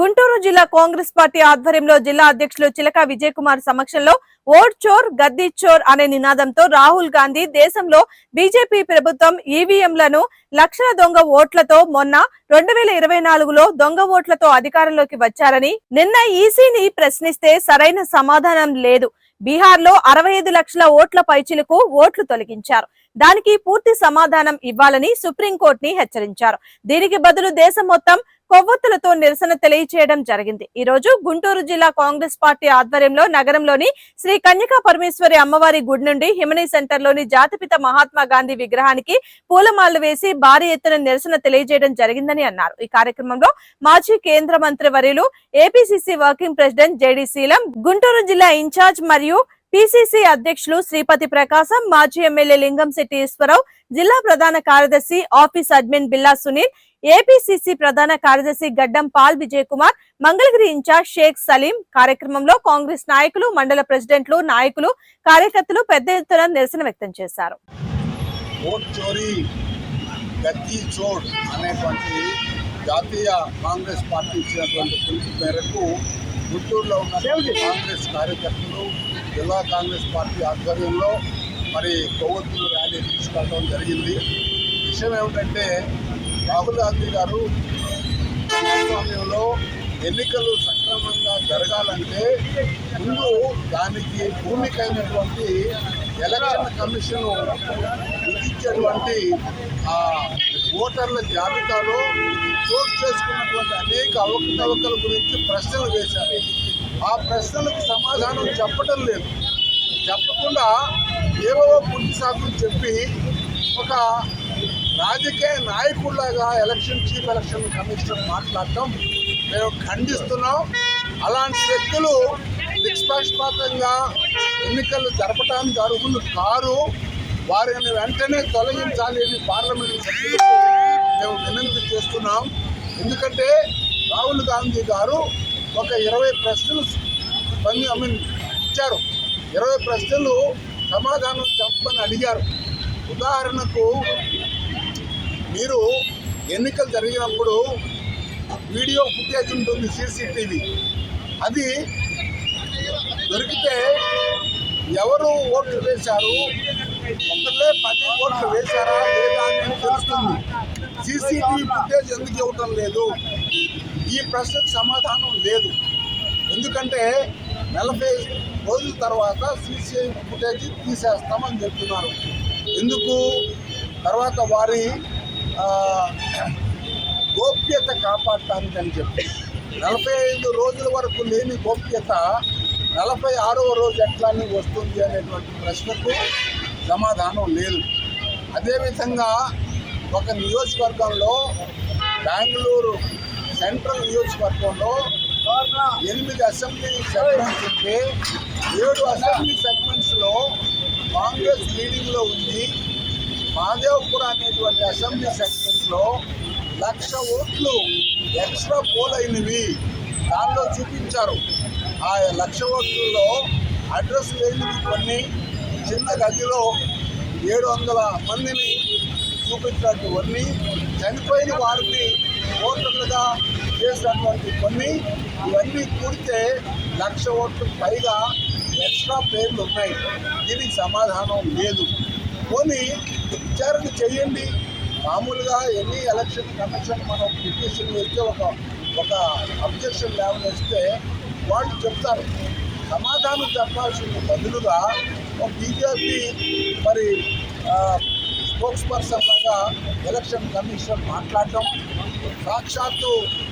గుంటూరు జిల్లా కాంగ్రెస్ పార్టీ ఆధ్వర్యంలో జిల్లా అధ్యక్షులు చిలక విజయ్ కుమార్ సమక్షంలో ఓట్ చోర్ గద్దీ చోర్ అనే నినాదంతో రాహుల్ గాంధీ దేశంలో బీజేపీ ప్రభుత్వం ఈవీఎంలను లక్షల దొంగ ఓట్లతో మొన్న రెండు వేల ఇరవై నాలుగులో దొంగ ఓట్లతో అధికారంలోకి వచ్చారని నిన్న ఈసీని ప్రశ్నిస్తే సరైన సమాధానం లేదు. బీహార్లో అరవై ఐదు లక్షల ఓట్ల పైచిలకు ఓట్లు తొలగించారు. దానికి పూర్తి సమాధానం ఇవ్వాలని సుప్రీంకోర్టుని హెచ్చరించారు. దీనికి బదులు దేశం మొత్తం కొవ్వొత్తులతో నిరసన తెలియచేయడం జరిగింది. ఈ రోజు గుంటూరు జిల్లా కాంగ్రెస్ పార్టీ ఆధ్వర్యంలో నగరంలోని శ్రీ కన్యకా పరమేశ్వరి అమ్మవారి గుడి నుండి హిమనీ సెంటర్లోని జాతిపిత మహాత్మా గాంధీ విగ్రహానికి పూలమాలలు వేసి భారీ ఎత్తున నిరసన తెలియజేయడం జరిగిందని అన్నారు. ఈ కార్యక్రమంలో మాజీ కేంద్ర మంత్రి వర్యులు APCC working president JD Seelam Guntur జిల్లా ఇన్ఛార్జ్ మరియు పిసిసి అధ్యక్షులు శ్రీపతి ప్రకాశం మాజీ ఎమ్మెల్యే లింగంశెట్టి ఈశ్వరరావు జిల్లా ప్రధాన కార్యదర్శి ఆఫీస్ అడ్మిన్ బిల్లా సునీల్ ఏపీసీసీ ప్రధాన కార్యదర్శి గడ్డం పాల్ విజయ్ కుమార్ మంగళగిరి ఇన్ఛార్జ్ షేక్ సలీం. కార్యక్రమంలో కాంగ్రెస్ నాయకులు మండల ప్రెసిడెంట్లు నాయకులు కార్యకర్తలు పెద్ద ఎత్తున నిరసన వ్యక్తం చేశారు. జాతీయ కాంగ్రెస్ పార్టీ ఇచ్చినటువంటి పిలుపు మేరకు గుంటూరులో ఉన్న కాంగ్రెస్ కార్యకర్తలు జిల్లా కాంగ్రెస్ పార్టీ ఆధ్వర్యంలో మరి కొవ్వొత్తులు ర్యాలీ తీసుకెళ్ళడం జరిగింది. విషయం ఏమిటంటే రాహుల్ గాంధీ గారు ప్రజాస్వామ్యంలో ఎన్నికలు సక్రమంగా జరగాలంటే ముందు దానికి భూమికైనటువంటి ఎలక్షన్ కమిషన్ విధించేటువంటి ఆ ఓటర్ల జాబితాలో చోటు చేసుకున్నటువంటి అనేక అవకతవకల గురించి ప్రశ్నలు వేశారు. ఆ ప్రశ్నలకు సమాధానం చెప్పటం లేదు. చెప్పకుండా ఏవో పుట్టి సాకులు చెప్పి ఒక రాజకీయ నాయకుడిలాగా ఎలక్షన్ చీఫ్ ఎలక్షన్ కమిషనర్ మాట్లాడటం మేము ఖండిస్తున్నాం. అలాంటి వ్యక్తులు నిష్పక్షపాతంగా ఎన్నికలు జరపడానికి అర్హులు కారు. వారిని వెంటనే తొలగించాలి అని పార్లమెంట్ సభ్యులకు మేము వినంతి చేస్తున్నాం. ఎందుకంటే రాహుల్ గాంధీ గారు ఒక ఇరవై ప్రశ్నలు పని ఐ మీన్ ఇచ్చారు ఇరవై ప్రశ్నలు సమాధానం చెప్పని అడిగారు. ఉదాహరణకు మీరు ఎన్నికలు జరిగినప్పుడు వీడియో ఫుటేజ్ ఉంటుంది సీసీటీవీ. అది దొరికితే ఎవరు ఓట్లు వేశారు? ఒకళ్ళే పది ఓట్లు వేశారా? లేదా అని తెలుస్తుంది. సీసీటీవీ ఫుటేజ్ ఎందుకు ఇవ్వటం లేదు? ఈ ప్రశ్నకు సమాధానం లేదు. ఎందుకంటే నలభై రోజుల తర్వాత సీసీ ఫుటేజ్ తీసేస్తామని చెప్తున్నారు. ఎందుకు? తర్వాత వారి గోప్యత కాపాడటానికి అని చెప్పి. నలభై ఐదు రోజుల వరకు లేని గోప్యత నలభై ఆరవ రోజు ఎట్లా అని వస్తుంది అనేటువంటి ప్రశ్నకు సమాధానం లేదు. అదేవిధంగా ఒక నియోజకవర్గంలో బెంగళూరు సెంట్రల్ నియోజకవర్గంలో ఎనిమిది అసెంబ్లీ సెగ్మెంట్స్ ఉంటే ఏడు అసెంబ్లీ సెగ్మెంట్స్లో కాంగ్రెస్ లీడింగ్లో ఉంది. మాదేవ్పుర అనేటువంటి అసెంబ్లీ సెగ్మెంట్స్లో లక్ష ఓట్లు ఎక్స్ట్రా పోల్ అయినవి దానిలో చూపించారు. ఆ లక్ష ఓట్లలో అడ్రస్ లేనివి కొన్ని చిన్న గదిలో ఏడు వందల మందిని చూపించినటువంటి చనిపోయిన వారిని ఓటర్లుగా చేసినటువంటి కొన్ని ఇవన్నీ కూడితే లక్ష ఓట్లు పైగా ఎక్స్ట్రా పేర్లు ఉన్నాయి. దీనికి సమాధానం లేదు. పోనీ విచారణ చేయండి. మామూలుగా ఎన్ని ఎలక్షన్ కమిషన్ మనం పిటిషన్ వేస్తే ఒక ఒక అబ్జెక్షన్ లేవనేస్తే వాళ్ళు చెప్తారు. సమాధానం చెప్పాల్సిన బదులుగా ఒక బీజేపీ మరి స్పోక్స్ పర్సన్ లాగా ఎలక్షన్ కమిషన్ మాట్లాడటం సాక్షాత్తు